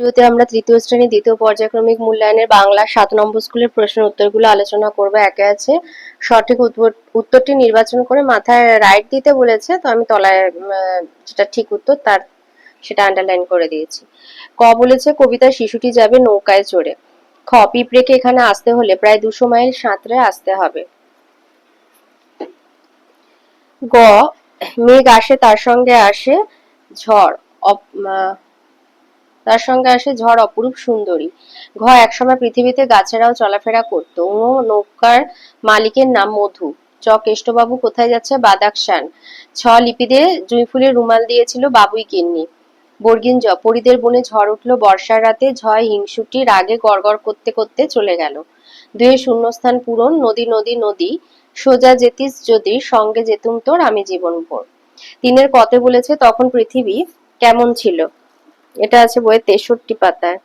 ভিডিওতে আমরা তৃতীয় শ্রেণি, দ্বিতীয় পর্যায়ক্রমিক মূল্যায়নের বাংলা সাত নম্বর স্কুলের প্রশ্নের উত্তরগুলো আলোচনা করব একে আছে। সঠিক উত্তর- উত্তরটি নির্বাচন করে মাথায় রাইট দিতে বলেছে, তো আমি তলায় যেটা ঠিক উত্তর তার সেটা আন্ডারলাইন করে দিয়েছি। ক বলেছে কবিতা শিশুটি যাবে নৌকায় চড়ে। খ, পিঁপড়েকে এখানে আসতে হলে প্রায় দুশো মাইল সাঁতরে আসতে হবে। গ, মেঘ আসে তার সঙ্গে আসে ঝড়। তার সঙ্গে আসে ঝড় অপরূপ সুন্দরী। ঘ একসময় পৃথিবীতে গাছেরাও চলাফেরা করত। ও নৌকার মালিকের নাম মধু। চ, কেষ্টবাবু কোথায় যাচ্ছে? বাদাকশান। ছ লিপিদের জুঁই ফুলের রুমাল দিয়েছিল বাবুই কিন্নি। বর্গিন জ, পরিদের বনে ঝড় উঠল বর্ষার রাতে। ঝয় হিংসুটি রাগে গড়গড় করতে করতে চলে গেল। দুয়ে শূন্যস্থান পূরণ, নদী নদী নদী। সোজা যেতিস যদি, সঙ্গে যেতুম তোর আমি জীবন ভোর তিনের কতে বলেছে তখন পৃথিবী কেমন ছিল? এটা আছে বইয়ের তেষট্টি পাতায়।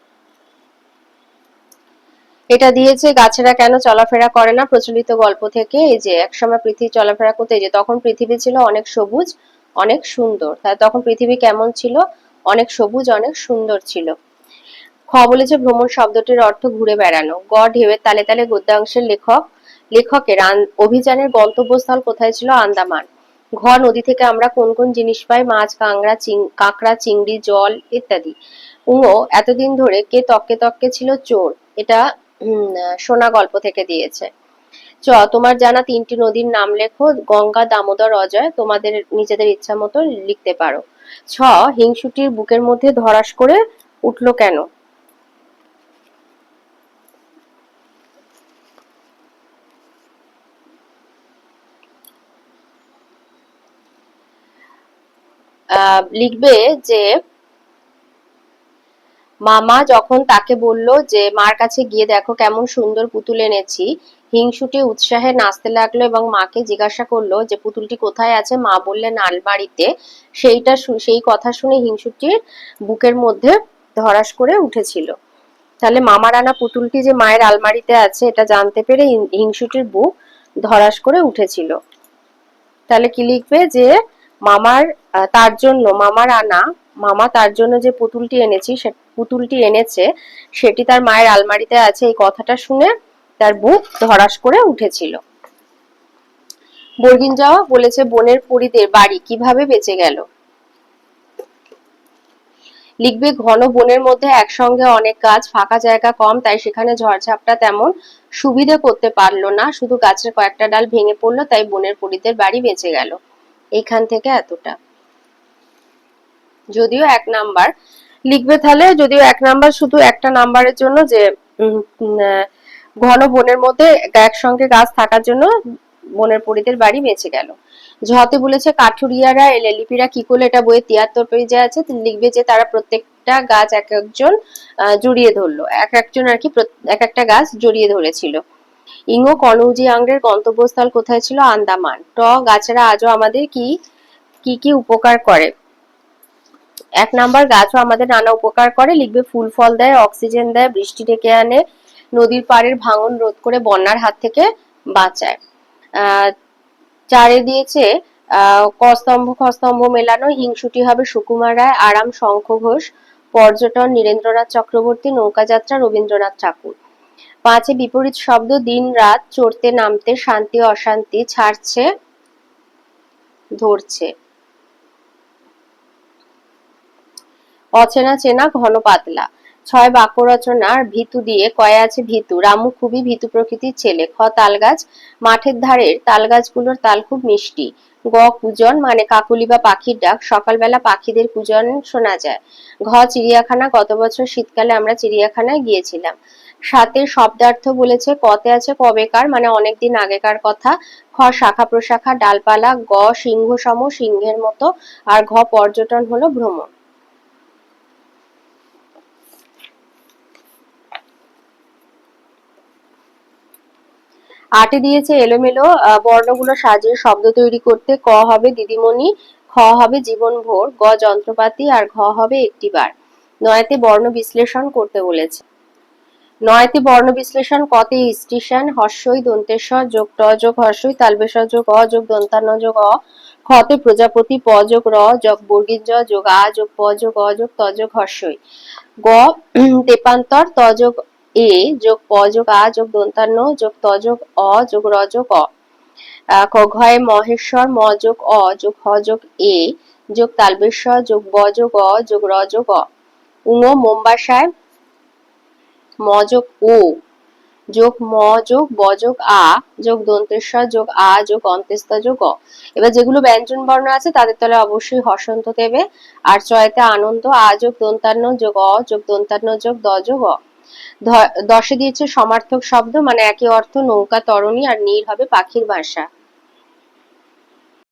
এটা দিয়েছে, গাছেরা কেন চলাফেরা করে না? প্রচলিত গল্প থেকে এই যে, একসময় পৃথিবী চলাফেরা করতে যে, তখন পৃথিবী ছিল অনেক সবুজ, অনেক সুন্দর। তাই তখন পৃথিবী কেমন ছিল? অনেক সবুজ, অনেক সুন্দর ছিল। খ বলেছে, ভ্রমণ শব্দটির অর্থ ঘুরে বেড়ানো। গ ঢেউয়ের তালে তালে গদ্যাংশের লেখক, লেখকের অভিযানের গন্তব্যস্থল কোথায় ছিল? আন্দামান। ঘ নদী থেকে আমরা কোন কোন জিনিস পাই? মাছ, কাঁকড়া কাঁকড়া, চিংড়ি, জল ইত্যাদি। উঙো এতদিন ধরে কে তককে তককে ছিল চোর। এটা সোনা গল্প থেকে দিয়েছে। চ, তোমার জানা তিনটি নদীর নাম লেখো। গঙ্গা, দামোদর, অজয়, তোমাদের নিজেদের ইচ্ছা মতো লিখতে পারো। ছ, হিংসুটির বুকের মধ্যে ধরাস করে উঠল কেন? লিখবে যে, মামা যখন তাকে বলল যে, মার কাছে গিয়ে দেখো কেমন সুন্দর পুতুল এনেছি। হিংসুটি উৎসাহে নাচতে লাগল এবং মাকে জিজ্ঞাসা করল যে, পুতুলটি কোথায় আছে? মা বললেন, আলমারিতে। সেইটা সেই কথা শুনে হিংসুটির বুকের মধ্যে ধরাস করে উঠেছিল। তাহলে মামার আনা পুতুলটি যে মায়ের আলমারিতে আছে, এটা জানতে পেরে হিংসুটির বুক ধরাস করে উঠেছিল। তাহলে কি লিখবে যে মামার তার জন্য, মামার আনা, মামা তার জন্য যে পুতুলটি এনেছি, সে পুতুলটি এনেছে, সেটি তার মায়ের আলমারিতে আছে, এই কথাটা শুনে তার বুক ধরাস করে উঠেছিল। বর্গিন যাওয়া বলেছে, বনের পরিদের বাড়ি কীভাবে বেঁচে গেল? লিখবে, ঘন বনের মধ্যে একসঙ্গে অনেক গাছ, ফাঁকা জায়গা কম, তাই সেখানে ঝড়ঝাপটা তেমন সুবিধে করতে পারল না। শুধু গাছের কয়েকটা ডাল ভেঙে পড়ল, তাই বনের পরিদের বাড়ি বেঁচে গেল। এইখান থেকে এতটা। যদিও এক নাম্বার। লিখবে তাহলে যদিও এক নাম্বার, শুধু একটা নাম্বারের জন্য যে ঘন বনের মধ্যে একসঙ্গে গাছ থাকার জন্য বনের পরিদের বাড়ি বেঁচে গেল। ঝতে বলেছে কাঠুরিয়ারা এলএলিপিরা কি করল এটা বইয়ে তিয়াত্তর পেজে আছে। লিখবে যে তারা প্রত্যেকটা গাছ এক একজন জড়িয়ে ধরলো। এক একজন আর কি এক একটা গাছ জড়িয়ে ধরেছিল। ইঙ্গো কনৌজি আংরের গন্তব্যস্থল কোথায় ছিল? আন্দামান। ট, গাছেরা আজও আমাদের কি কি কি উপকার করে? এক নাম্বার, গাছও আমাদের নানা উপকার করে। লিখবে, ফুল ফল দেয়, অক্সিজেন দেয়, বৃষ্টি ডেকে আনে, নদীর পাড়ের ভাঙন রোধ করে বন্যার হাত থেকে বাঁচায়। চারে দিয়েছে কস্তম্ভ খস্তম্ভ মেলানো, হিংসুটি হবে সুকুমার রায়, আরাম শঙ্খ ঘোষ, পর্যটন নীরেন্দ্রনাথ চক্রবর্তী, নৌকাযাত্রা রবীন্দ্রনাথ ঠাকুর। পাঁচে বিপরীত শব্দ দিন রাত চড়তে নামতে শান্তি অশান্তি ছাড়ছে, ধরছে। অচেনা চেনা ঘন পাতলা। ছয় বাক্য রচনার ভিতু দিয়ে কয়ে আছে ভিতু? রামু খুবই ভীতু প্রকৃতির ছেলে। খ তাল গাছ মাঠের ধারের তাল গাছগুলোর তাল খুব মিষ্টি। গ, কুজন মানে কাকুলি বা পাখির ডাক। সকালবেলা পাখিদের কুজন শোনা যায়। ঘ, চিড়িয়াখানা। গত বছর শীতকালে আমরা চিড়িয়াখানায় গিয়েছিলাম। সাতের শব্দার্থ বলেছে কতে আছে কবেকার মানে অনেকদিন আগেকার কথা। খ শাখা প্রশাখা, ডালপালা, গ সিংহ সম, সিংহের মতো, আর ঘ পর্যটন হলো ভ্রমণ। আটে দিয়েছে এলোমেলো বর্ণগুলো সাজিয়ে শব্দ তৈরি করতে ক হবে দিদিমণি, খ হবে জীবন ভোর, গ যন্ত্রপাতি, আর ঘ হবে একটি বার। নয়তে বর্ণ বিশ্লেষণ করতে বলেছে। নয়তে বর্ণ বিশ্লেষণ কতে স্টেশন হর্ষই দন্তেশ্বর যোগ ট যোগ হর্ষই তালবেশ্বর যোগ অ যোগ দন্তান্ন যোগ অ খতে প্রজাপতি প যোগ র যোগ বর্গীজ যোগ আ যোগ প যোগ অ যোগ ত যোগ হর্ষই। গ উম, তেপান্তর ত যোগ এ যোগ প যোগ আ যোগ দন্তান্ন যোগ ত যোগ অ যোগ র যোগ অ। ক ঘয়ে মহেশ্বর ম যোগ অ যোগ হ যোগ এ যোগ তালবেশ্বর যোগ ব যোগ অ যোগ র যোগ অ। উঙ মোম্বাসায় ম যোগ ও যোগ ম, যোগ ব, যোগ আ, যোগ দন্তেশ্বর, যোগ আ, যোগ অন্ত্যস্ত যোগ অ। এবার যেগুলো ব্যঞ্জন বর্ণ আছে, তাদের তলে অবশ্যই হসন্ত দেবে। আর চয়তে আনন্দ, আ, যোগ দন্তান্ন, যোগ অ, যোগ দন্তান্ন, যোগ দ, যোগ অ। দশে দিয়েছে সমার্থক শব্দ মানে একই অর্থ নৌকা, তরণী, আর নীর হবে পাখির বাসা।